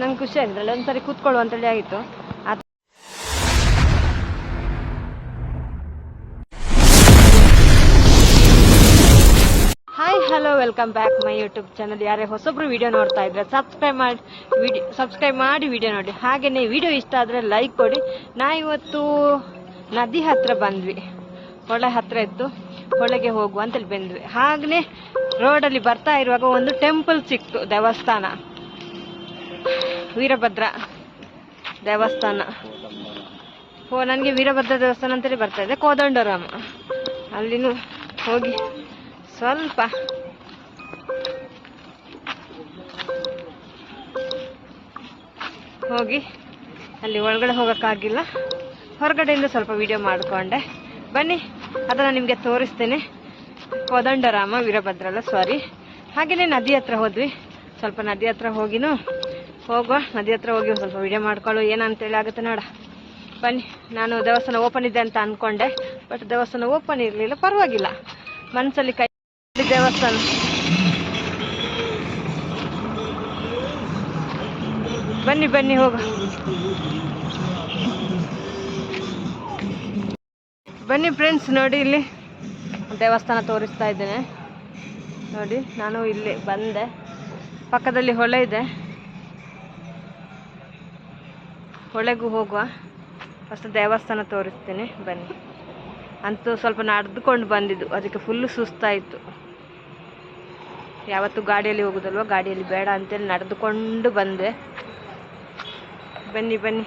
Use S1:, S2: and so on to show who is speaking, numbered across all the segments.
S1: ನಂಗೆ ಖುಷಿ ಆಗಿದ್ರಲ್ಲ ಒಂದ್ಸರಿ ಕೂತ್ಕೊಳ್ಳು ಅಂತೇಳಿ ಆಗಿತ್ತು. Hi hello welcome back my YouTube channel ಯಾರೇ ಹೊಸೊಬ್ರು ವಿಡಿಯೋ ನೋಡ್ತಾ ಇದ್ರೆ ಸಬ್ಸ್ಕ್ರೈಬ್ ಮಾಡಿ ವಿಡಿಯೋ ಸಬ್ಸ್ಕ್ರೈಬ್ ಮಾಡಿ ವಿಡಿಯೋ ನೋಡಿ. ಹಾಗೆಯೇ ವಿಡಿಯೋ ಇಷ್ಟ ಆದರೆ ಲೈಕ್ ಕೊಡಿ. ನಾ ಇವತ್ತು ನದಿ ಹತ್ರ ಬಂದ್ವಿ. ಹೊಳೆ ಹತ್ರ ಇತ್ತು. ಹೊಳೆಗೆ ಹೋಗುವ ಅಂತೇಳಿ ಬಂದ್ವಿ. ಹಾಗೇ ರೋಡಲ್ಲಿ ಬರ್ತಾ ಇರುವಾಗ ಒಂದು ಟೆಂಪಲ್ ಸಿಕ್ತು ದೇವಸ್ಥಾನ. ವೀರಭದ್ರ ದೇವಸ್ಥಾನ. ಓ, ನನಗೆ ವೀರಭದ್ರ ದೇವಸ್ಥಾನ ಅಂತೇಳಿ ಬರ್ತಾ ಇದೆ. ಕೋದಂಡರಾಮ. ಅಲ್ಲಿನೂ ಹೋಗಿ ಸ್ವಲ್ಪ ಹೋಗಿ ಅಲ್ಲಿ ಒಳಗಡೆ ಹೋಗೋಕ್ಕಾಗಿಲ್ಲ. ಹೊರಗಡೆಯಿಂದ ಸ್ವಲ್ಪ ವಿಡಿಯೋ ಮಾಡಿಕೊಂಡೆ. ಬನ್ನಿ, ಅದನ್ನು ನಿಮಗೆ ತೋರಿಸ್ತೇನೆ. ಕೋದಂಡರಾಮ, ವೀರಭದ್ರಲ್ಲ ಸಾರಿ ಹಾಗೆಯೇ ನದಿ ಹತ್ರ ಹೋದ್ವಿ. ಸ್ವಲ್ಪ ನದಿ ಹತ್ರ ಹೋಗಿನೂ ಹೋಗುವ. ನದಿ ಹತ್ರ ಹೋಗಿ ಸ್ವಲ್ಪ ವಿಡಿಯೋ ಮಾಡ್ಕೊಳ್ಳು. ಏನಂತೇಳಿ ಆಗುತ್ತೆ ನೋಡ. ಬನ್ನಿ. ನಾನು ದೇವಸ್ಥಾನ ಓಪನ್ ಇದೆ ಅಂತ ಅನ್ಕೊಂಡೆ. ಬಟ್ ದೇವಸ್ಥಾನ ಓಪನ್ ಇರಲಿಲ್ಲ. ಪರವಾಗಿಲ್ಲ. ಮನಸ್ಸಲ್ಲಿ ಕೈ ದೇವಸ್ಥಾನ. ಬನ್ನಿ ಬನ್ನಿ, ಹೋಗ. ಬನ್ನಿ ಫ್ರೆಂಡ್ಸ್ ನೋಡಿ ಇಲ್ಲಿ. ದೇವಸ್ಥಾನ ತೋರಿಸ್ತಾ ಇದ್ದೇನೆ. ನೋಡಿ, ನಾನು ಇಲ್ಲಿ ಬಂದೆ. ಪಕ್ಕದಲ್ಲಿ ಹೊಳೆ ಇದೆ. ಹೊಳೆಗೂ ಹೋಗುವ. ಫಸ್ಟ್ ದೇವಸ್ಥಾನ ತೋರಿಸ್ತೀನಿ, ಬನ್ನಿ. ಅಂತೂ ಸ್ವಲ್ಪ ನಡೆದುಕೊಂಡು ಬಂದಿದ್ದು, ಅದಕ್ಕೆ ಫುಲ್ಲು ಸುಸ್ತಾಯಿತು. ಯಾವತ್ತು ಗಾಡಿಯಲ್ಲಿ ಹೋಗೋದಲ್ವ? ಗಾಡಿಯಲ್ಲಿ ಬೇಡ ಅಂತೇಳಿ ನಡೆದುಕೊಂಡು ಬಂದೆ. ಬನ್ನಿ ಬನ್ನಿ.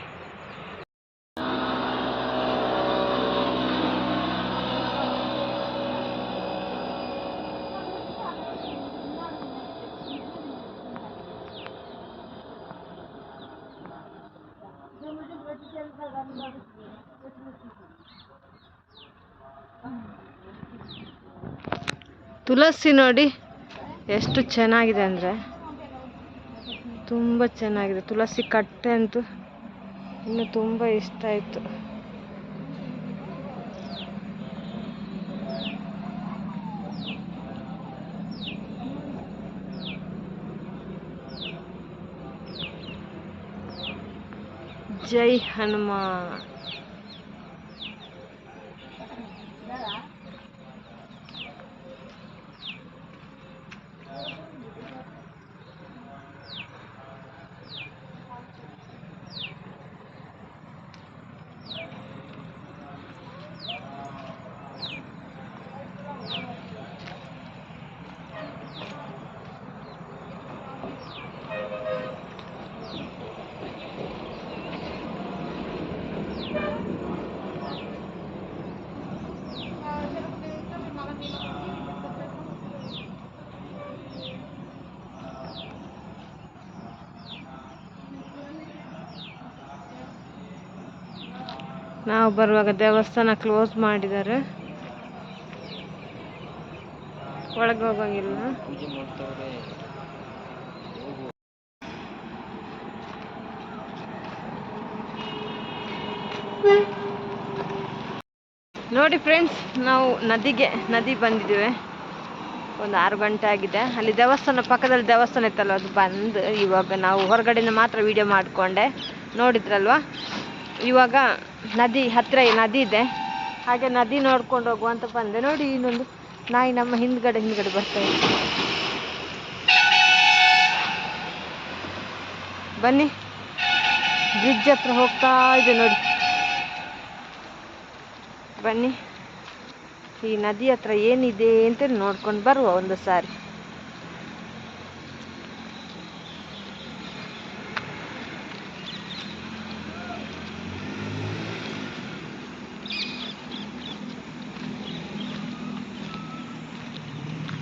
S1: ತುಳಸಿ ನೋಡಿ ಎಷ್ಟು ಚೆನ್ನಾಗಿದೆ ಅಂದರೆ. ತುಂಬ ಚೆನ್ನಾಗಿದೆ. ತುಳಸಿ ಕಟ್ಟೆ ಅಂತೂ ಇನ್ನು ತುಂಬ ಇಷ್ಟ ಆಯಿತು. જય હનુમાન. ನಾವು ಬರುವಾಗ ದೇವಸ್ಥಾನ ಕ್ಲೋಸ್ ಮಾಡಿದ್ದಾರೆ. ಒಳಗೆ ಹೋಗಂಗಿಲ್ಲ. ನೋಡಿ ಫ್ರೆಂಡ್ಸ್ ನಾವು ನದಿಗೆ, ನದಿ ಬಂದಿದ್ದೇವೆ. ಒಂದು ಆರು ಗಂಟೆ ಆಗಿದೆ. ಅಲ್ಲಿ ದೇವಸ್ಥಾನ ಪಕ್ಕದಲ್ಲಿ ದೇವಸ್ಥಾನ ಇತ್ತಲ್ವ ಅದು ಬಂದು ಇವಾಗ ನಾವು ಹೊರಗಡೆಯಿಂದ ಮಾತ್ರ ವಿಡಿಯೋ ಮಾಡಿಕೊಂಡೆ. ನೋಡಿದ್ರಲ್ವಾ? ಇವಾಗ ನದಿ ಹತ್ತಿರ ನದಿ ಇದೆ. ಹಾಗೆ ನದಿ ನೋಡ್ಕೊಂಡು ಹೋಗುವಂತ ಬಂದೆ. ನೋಡಿ ಇನ್ನೊಂದು ನಾಯಿ ನಮ್ಮ ಹಿಂದ್ಗಡೆ ಹಿಂದ್ಗಡೆ ಬರ್ತಾ ಇದೆ. ಬನ್ನಿ. ಬ್ರಿಡ್ಜ್ ಹತ್ರ ಹೋಗ್ತಾ ಇದೆ ನೋಡಿ. ಬನ್ನಿ. ಈ ನದಿ ಹತ್ರ ಏನಿದೆ ಅಂತ ನೋಡ್ಕೊಂಡು ಬರುವ ಒಂದು ಸಾರಿ.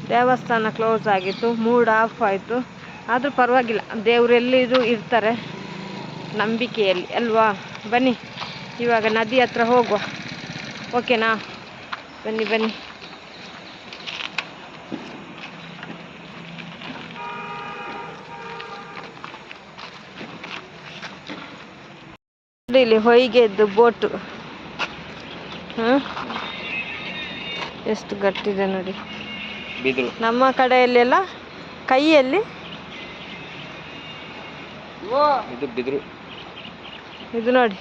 S1: ದೇವಸ್ಥಾನ ಕ್ಲೋಸ್ ಆಗಿತ್ತು ಮೂಡ್ ಆಫ್ ಆಯಿತು. ಆದರೂ ಪರವಾಗಿಲ್ಲ, ದೇವ್ರು ಎಲ್ಲಿದು ಇರ್ತಾರೆ, ನಂಬಿಕೆಯಲ್ಲಿ. ಅಲ್ವಾ? ಬನ್ನಿ, ಇವಾಗ ನದಿ ಹತ್ರ ಹೋಗುವ. ಓಕೆನಾ ಬನ್ನಿ ಬನ್ನಿ. ಇಲ್ಲಿ ಹೊಯ್ಗೆದ್ದು ಬೋಟು. ಹಾಂ ಎಷ್ಟು ಗಟ್ಟಿದೆ ನೋಡಿ.
S2: ಬಿದ್ರು.
S1: ನಮ್ಮ ಕಡೆಯಲ್ಲೆಲ್ಲ ಕೈಯಲ್ಲಿ
S2: ಇದು ಬಿದ್ರು.
S1: ಇದು ನೋಡಿ.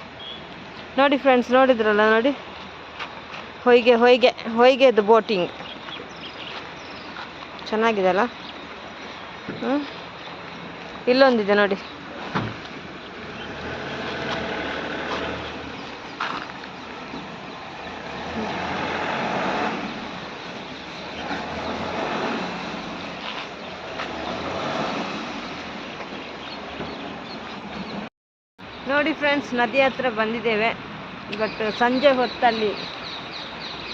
S1: ನೋಡಿ ಫ್ರೆಂಡ್ಸ್ ನೋಡಿದ್ರಲ್ಲ ನೋಡಿ? ಹೊಯ್ಗೆ ಹೊಯ್ಗೆ ಹೊಯ್ಗೆ ಇದು ಬೋಟಿಂಗ್ ಚೆನ್ನಾಗಿದೆ ಅಲ್ಲ ಹ್ಞೂ ಇಲ್ಲೊಂದಿದೆ ನೋಡಿ. ನೋಡಿ ಫ್ರೆಂಡ್ಸ್ ನದಿ ಹತ್ರ ಬಂದಿದ್ದೇವೆ. ಬಟ್ ಸಂಜೆ ಹೊತ್ತಲ್ಲಿ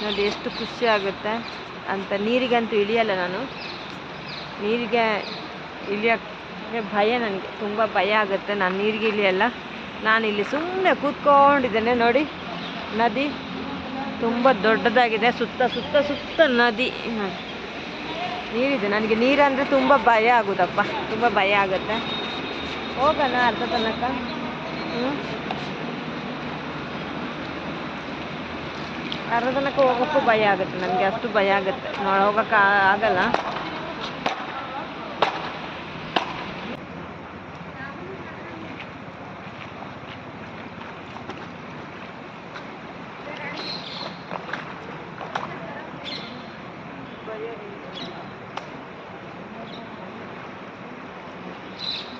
S1: ನೋಡಿ ಎಷ್ಟು ಖುಷಿ ಆಗುತ್ತೆ ಅಂತ ನೀರಿಗಂತೂ ಇಳಿಯಲ್ಲ ನಾನು. ನೀರಿಗೆ ಇಳಿಯೋಕ್ಕೆ ಭಯ ನನಗೆ, ತುಂಬ ಭಯ ಆಗುತ್ತೆ. ನಾನು ನೀರಿಗೆ ಇಳಿಯಲ್ಲ. ನಾನು ಇಲ್ಲಿ ಸುಮ್ಮನೆ ಕೂತ್ಕೊಂಡಿದ್ದೇನೆ ನೋಡಿ. ನದಿ ತುಂಬ ದೊಡ್ಡದಾಗಿದೆ. ಸುತ್ತ ಸುತ್ತ ಸುತ್ತ ನದಿ. ನೀರಿದೆ. ನನಗೆ ನೀರಂದರೆ ತುಂಬ ಭಯ ಆಗೋದಪ್ಪ. ತುಂಬ ಭಯ ಆಗುತ್ತೆ. ಹೋಗೋಣ ಅರ್ಧ ತನಕ. ತನಕ ಹೋಗೋಕ್ಕೂ ಭಯ ಆಗುತ್ತೆ ನನಗೆ ಅಷ್ಟು ಭಯ ಆಗುತ್ತೆ ನೋಡಿ ಹೋಗೋಕ್ಕೆ ಆಗಲ್ಲ
S2: ಹಿಡ್ದು.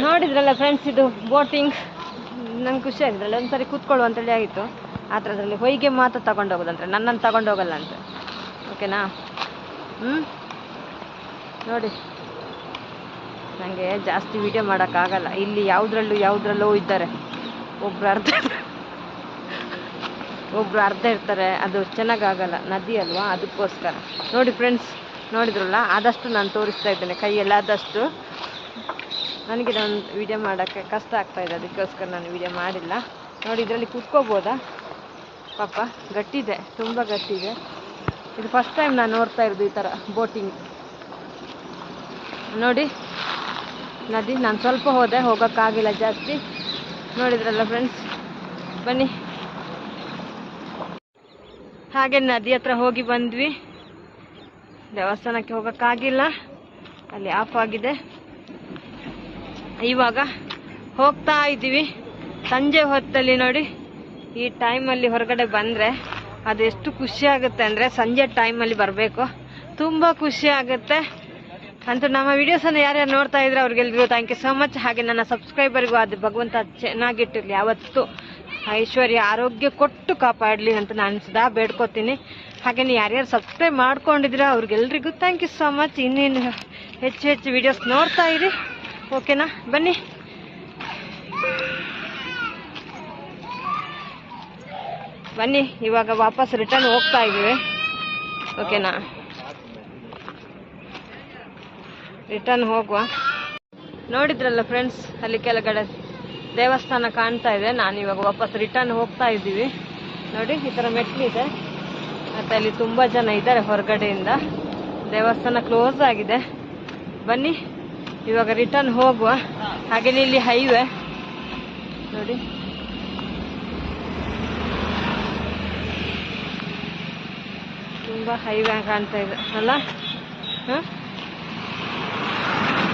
S1: ನೋಡಿದ್ರಲ್ಲ ಫ್ರೆಂಡ್ಸ್ ಇದು ಬೋಟಿಂಗ್ ನಂಗೆ ಖುಷಿ ಆಗಿದ್ರಲ್ಲ, ಒಂದ್ಸರಿ ಕೂತ್ಕೊಳ್ಳು ಅಂತೇಳಿ ಆಗಿತ್ತು. ಆ ಥರದ್ರಲ್ಲಿ ಹೊಯ್ಗೆ ಮಾತ್ರ ತಗೊಂಡೋಗೋದಂತೆ, ನನ್ನನ್ನು ತಗೊಂಡೋಗಲ್ಲ ಅಂತ. ಓಕೆನಾ? ಹ್ಞೂ ನೋಡಿ. ನನಗೆ ಜಾಸ್ತಿ ವಿಡಿಯೋ ಮಾಡೋಕ್ಕಾಗಲ್ಲ. ಇಲ್ಲಿ ಯಾವುದ್ರಲ್ಲೂ, ಯಾವುದ್ರಲ್ಲೋ ಇದ್ದಾರೆ. ಒಬ್ರು ಅರ್ಧ ಒಬ್ರು ಅರ್ಧ ಇರ್ತಾರೆ. ಅದು ಚೆನ್ನಾಗಾಗಲ್ಲ. ನದಿ ಅಲ್ವಾ? ಅದಕ್ಕೋಸ್ಕರ. ನೋಡಿ ಫ್ರೆಂಡ್ಸ್ ನೋಡಿದ್ರಲ್ಲ? ಆದಷ್ಟು ನಾನು ತೋರಿಸ್ತಾ ಇದ್ದೇನೆ. ಕೈಯೆಲ್ಲ ಆದಷ್ಟು ನನಗೆ ನಾನು ವಿಡಿಯೋ ಮಾಡೋಕ್ಕೆ ಕಷ್ಟ ಆಗ್ತಾ ಇದೆ, ಅದಕ್ಕೋಸ್ಕರ ನಾನು ವಿಡಿಯೋ ಮಾಡಿಲ್ಲ. ನೋಡಿ, ಇದರಲ್ಲಿ ಕೂತ್ಕೋಬೋದಾ? ಪಾಪ, ಗಟ್ಟಿದೆ, ತುಂಬ ಗಟ್ಟಿದೆ. ಇದು ಫಸ್ಟ್ ಟೈಮ್ ನಾನು ನೋಡ್ತಾ ಇರೋದು ಈ ಥರ ಬೋಟಿಂಗ್ ನೋಡಿ, ನದಿ, ನಾನು ಸ್ವಲ್ಪ ಹೋದೆ, ಹೋಗೋಕ್ಕಾಗಿಲ್ಲ ಜಾಸ್ತಿ. ನೋಡಿದ್ರಲ್ಲ ಫ್ರೆಂಡ್ಸ್ ಬನ್ನಿ. ಹಾಗೆ ನದಿ ಹತ್ರ ಹೋಗಿ ಬಂದ್ವಿ. ದೇವಸ್ಥಾನಕ್ಕೆ ಹೋಗೋಕ್ಕಾಗಿಲ್ಲ. ಅಲ್ಲಿ ಆಫ್ ಆಗಿದೆ. ಇವಾಗ ಹೋಗ್ತಾ ಇದ್ದೀವಿ. ಸಂಜೆ ಹೊತ್ತಲ್ಲಿ ನೋಡಿ, ಈ ಟೈಮಲ್ಲಿ ಹೊರಗಡೆ ಬಂದರೆ ಅದು ಎಷ್ಟು ಖುಷಿ ಆಗುತ್ತೆ ಅಂದರೆ ಸಂಜೆ ಟೈಮಲ್ಲಿ ಬರಬೇಕು. ತುಂಬ ಖುಷಿ ಆಗುತ್ತೆ. ಅಂತೂ ನಮ್ಮ ವೀಡಿಯೋಸನ್ನು ಯಾರ್ಯಾರು ನೋಡ್ತಾ ಇದ್ರೆ ಅವ್ರಿಗೆಲ್ರಿಗೂ ಥ್ಯಾಂಕ್ ಯು ಸೋ ಮಚ್ ಹಾಗೆ ನನ್ನ ಸಬ್ಸ್ಕ್ರೈಬರ್ಗೂ ಅದು ಭಗವಂತ ಚೆನ್ನಾಗಿಟ್ಟಿರಲಿ. ಯಾವತ್ತೂ ಐಶ್ವರ್ಯ ಆರೋಗ್ಯ ಕೊಟ್ಟು ಕಾಪಾಡಲಿ ಅಂತ ನಾನು ಸದಾ ಬೇಡ್ಕೋತೀನಿ. ಹಾಗೆಯೇ ಯಾರ್ಯಾರು ಸಬ್ಸ್ಕ್ರೈಬ್ ಮಾಡ್ಕೊಂಡಿದ್ರೆ ಅವ್ರಿಗೆಲ್ರಿಗೂ ಥ್ಯಾಂಕ್ ಯು ಸೊ ಮಚ್ ಇನ್ನೇನು ಹೆಚ್ಚು ಹೆಚ್ಚು ವಿಡಿಯೋಸ್ ನೋಡ್ತಾ ಇರಿ. ಓಕೆನಾ? ಬನ್ನಿ. ಬನ್ನಿ, ಇವಾಗ ವಾಪಸ್ ರಿಟರ್ನ್ ಹೋಗ್ತಾ ಇದ್ದೀವಿ ಓಕೆನಾ? ರಿಟರ್ನ್ ಹೋಗುವ. ನೋಡಿದ್ರಲ್ಲ ಫ್ರೆಂಡ್ಸ್ ಅಲ್ಲಿ ಕೆಳಗಡೆ ದೇವಸ್ಥಾನ ಕಾಣ್ತಾ ಇದೆ. ನಾನು ಇವಾಗ ವಾಪಸ್ ರಿಟರ್ನ್ ಹೋಗ್ತಾ ಇದ್ದೀವಿ. ನೋಡಿ, ಈ ಥರ ಮೆಟ್ಲಿದೆ ಮತ್ತು ಅಲ್ಲಿ ತುಂಬ ಜನ ಇದ್ದಾರೆ ಹೊರಗಡೆಯಿಂದ. ದೇವಸ್ಥಾನ ಕ್ಲೋಸ್ ಆಗಿದೆ. ಬನ್ನಿ. ಇವಾಗ ರಿಟರ್ನ್ ಹೋಗುವ. ಹಾಗೇನೇ ಇಲ್ಲಿ ಹೈವೇ ನೋಡಿ. ತುಂಬ ಹೈವೇ ಕಾಣ್ತಾ ಇದೆ. ಅಲ್ಲ? ಹಾಂ?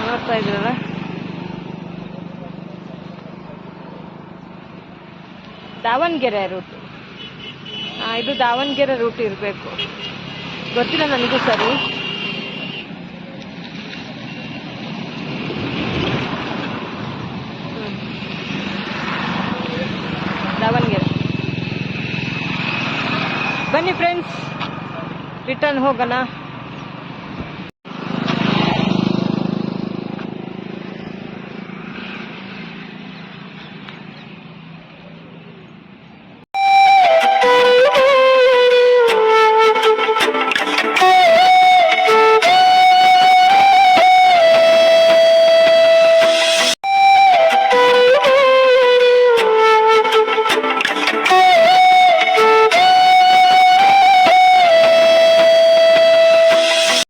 S1: ನೋಡ್ತಾ ಇದ್ರಲ್ಲ ದಾವಣಗೆರೆ ರೂಟ್ ಇದು ದಾವಣಗೆರೆ ರೂಟ್ ಇರಬೇಕು. ಗೊತ್ತಿಲ್ಲ ನನಗೂ ಸರಿ ಹ್ಮ್. ದಾವಣಗೆರೆ ಬನ್ನಿ ಫ್ರೆಂಡ್ಸ್ ರಿಟರ್ನ್ ಹೋಗೋಣ.